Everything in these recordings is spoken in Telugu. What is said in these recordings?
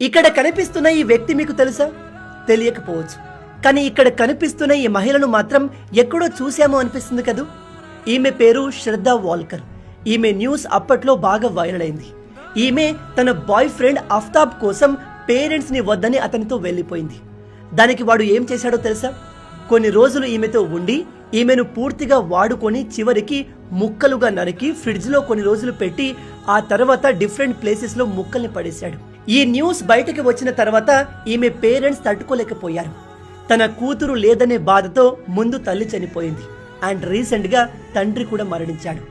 ఇక్కడ కనిపిస్తున్న ఈ వ్యక్తి మీకు తెలుసా? తెలియకపోవచ్చు. కానీ ఇక్కడ కనిపిస్తున్న ఈ మహిళను మాత్రం ఎక్కడో చూశామో అనిపిస్తుంది కదూ? ఈమె పేరు శ్రద్ధ వాల్కర్. ఈమె న్యూస్ అప్పట్లో బాగా వైరల్ అయింది. ఈమె తన బాయ్ ఫ్రెండ్ అఫ్తాబ్ కోసం పేరెంట్స్ని వద్దని అతనితో వెళ్ళిపోయింది. దానికి వాడు ఏం చేశాడో తెలుసా? కొన్ని రోజులు ఈమెతో ఉండి ఈమెను పూర్తిగా వాడుకొని చివరికి ముక్కలుగా నరికి ఫ్రిడ్జ్లో కొన్ని రోజులు పెట్టి ఆ తర్వాత డిఫరెంట్ ప్లేసెస్లో ముక్కల్ని పడేశాడు. ఈ న్యూస్ బయటకు వచ్చిన తర్వాత ఈమె పేరెంట్స్ తట్టుకోలేకపోయారు. తన కూతురు లేదనే బాధతో ముందు తల్లి చనిపోయింది. అండ్ రీసెంట్గా తండ్రి కూడా మరణించాడు.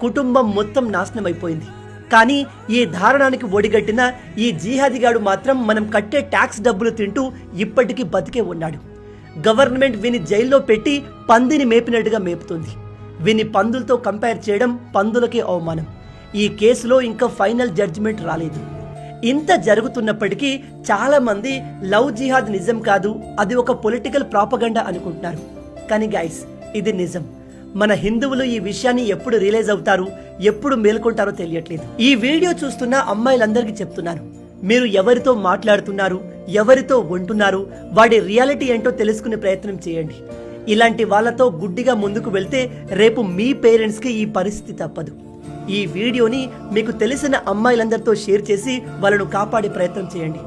కుటుంబం మొత్తం నాశనం అయిపోయింది కానీ ఈ దారుణానికి ఒడిగట్టిన ఈ జీహాదిగాడు మాత్రం మనం కట్టే ట్యాక్స్ డబ్బులు తింటూ ఇప్పటికీ బతికే ఉన్నాడు. గవర్నమెంట్ విని జైల్లో పెట్టి పందిని మేపినట్టుగా మేపుతుంది. విని పందులతో కంపేర్ చేయడం పందులకే అవమానం. ఈ కేసులో ఇంకా ఫైనల్ జడ్జిమెంట్ రాలేదు. ఇంత జరుగుతున్నప్పటికీ చాలా మంది లవ్ జిహాద్ నిజం కాదు అది ఒక పొలిటికల్ ప్రాపగండా అనుకుంటున్నారు. కానీ గైస్ ఇది నిజం. మన హిందువులు ఈ విషయాన్ని ఎప్పుడు రియలైజ్ అవుతారు ఎప్పుడు మేల్కొంటారో తెలియట్లేదు. ఈ వీడియో చూస్తున్న అమ్మాయిలందరికీ చెప్తున్నాను. మీరు ఎవరితో మాట్లాడుతున్నారు ఎవరితో ఉంటున్నారు వాడి రియాలిటీ ఏంటో తెలుసుకునే ప్రయత్నం చేయండి. ఇలాంటి వాళ్ళతో గుడ్డిగా ముందుకు వెళ్తే రేపు మీ పేరెంట్స్కి ఈ పరిస్థితి తప్పదు. ఈ వీడియోని మీకు తెలిసిన అమ్మాయిలందరితో షేర్ చేసి వాళ్ళను కాపాడే ప్రయత్నం చేయండి.